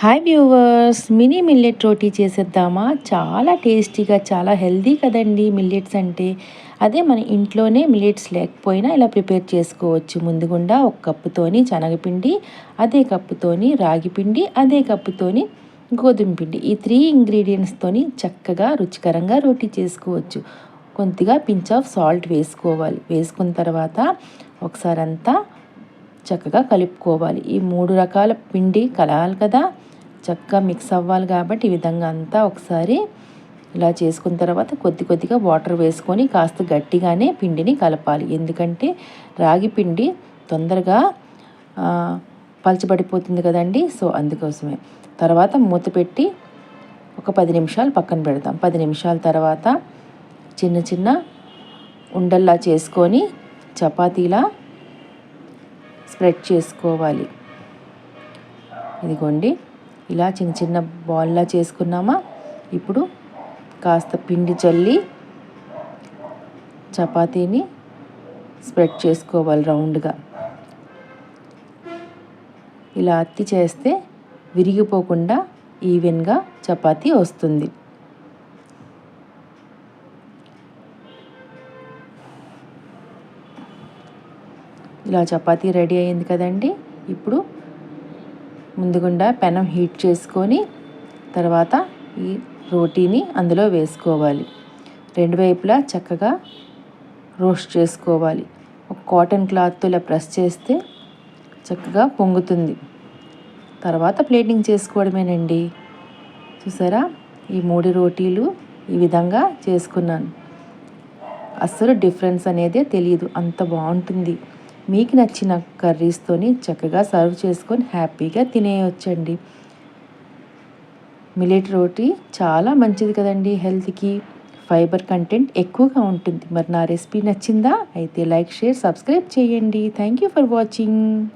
Hi viewers mini millet roti చేసేద్దామా? చాలా టేస్టీగా చాలా హెల్దీ కదండి మిల్లెట్స్ అంటే. అదే మన ఇంట్లోనే మిల్లెట్స్ లేకపోయినా ఇలా ప్రిపేర్ చేసుకోవచ్చు. ముందుగుండా ఒక కప్పుతోని శనగపిండి అదే కప్పుతోని రాగిపిండి అదే కప్పుతోని గోధుమ పిండి. ఈ త్రీ ఇంగ్రీడియంట్స్తోని చక్కగా రుచికరంగా రోటీ చేసుకోవచ్చు. కొద్దిగా పించ్ ఆఫ్ సాల్ట్ వేసుకోవాలి. వేసుకున్న తర్వాత ఒకసారి అంతా చక్కగా కలుపుకోవాలి. ఈ మూడు రకాల పిండి కలవాలి కదా. చక్కగా మిక్స్ అవ్వాలి కాబట్టి ఈ విధంగా అంతా ఒకసారి ఇలా చేసుకున్న తర్వాత కొద్ది కొద్దిగా వాటర్ వేసుకొని కాస్త గట్టిగానే పిండిని కలపాలి. ఎందుకంటే రాగి పిండి తొందరగా పలచబడిపోతుంది కదండి. సో అందుకోసమే. తర్వాత మూత పెట్టి ఒక పది నిమిషాలు పక్కన పెడతాం. పది నిమిషాల తర్వాత చిన్న చిన్న ఉండల్లా చేసుకొని చపాతీలా స్ప్రెడ్ చేసుకోవాలి. ఇదిగోండి. ఇలా చిన్న చిన్న బాల్లా చేసుకున్నామా? ఇప్పుడు కాస్త పిండి చల్లి చపాతీని స్ప్రెడ్ చేసుకోవాలి రౌండ్గా. ఇలా అత్తి చేస్తే విరిగిపోకుండా ఈవెన్గా చపాతీ వస్తుంది. ఇలా చపాతీ రెడీ అయింది కదండి. ఇప్పుడు ముందుగుండా పెనం హీట్ చేసుకొని తర్వాత ఈ రోటీని అందులో వేసుకోవాలి. రెండు వైపులా చక్కగా రోస్ట్ చేసుకోవాలి. ఒక కాటన్ క్లాత్ ఇలా ప్రెస్ చేస్తే చక్కగా పొంగుతుంది. తర్వాత ప్లేటింగ్ చేసుకోవడమేనండి. చూసారా? ఈ మూడు రోటీలు ఈ విధంగా చేసుకున్నాను. అస్సలు డిఫరెన్స్ అనేది తెలియదు అంత బాగుంటుంది. మీకు నచ్చిన కర్రీస్తోని చక్కగా సర్వ్ చేసుకొని హ్యాపీగా తినేయొచ్చండి. మిలెట్ రోటీ చాలా మంచిది కదండి హెల్త్కి. ఫైబర్ కంటెంట్ ఎక్కువగా ఉంటుంది. మరి నా రెసిపీ నచ్చిందా? అయితే లైక్ షేర్ సబ్స్క్రైబ్ చేయండి. Thank you for watching.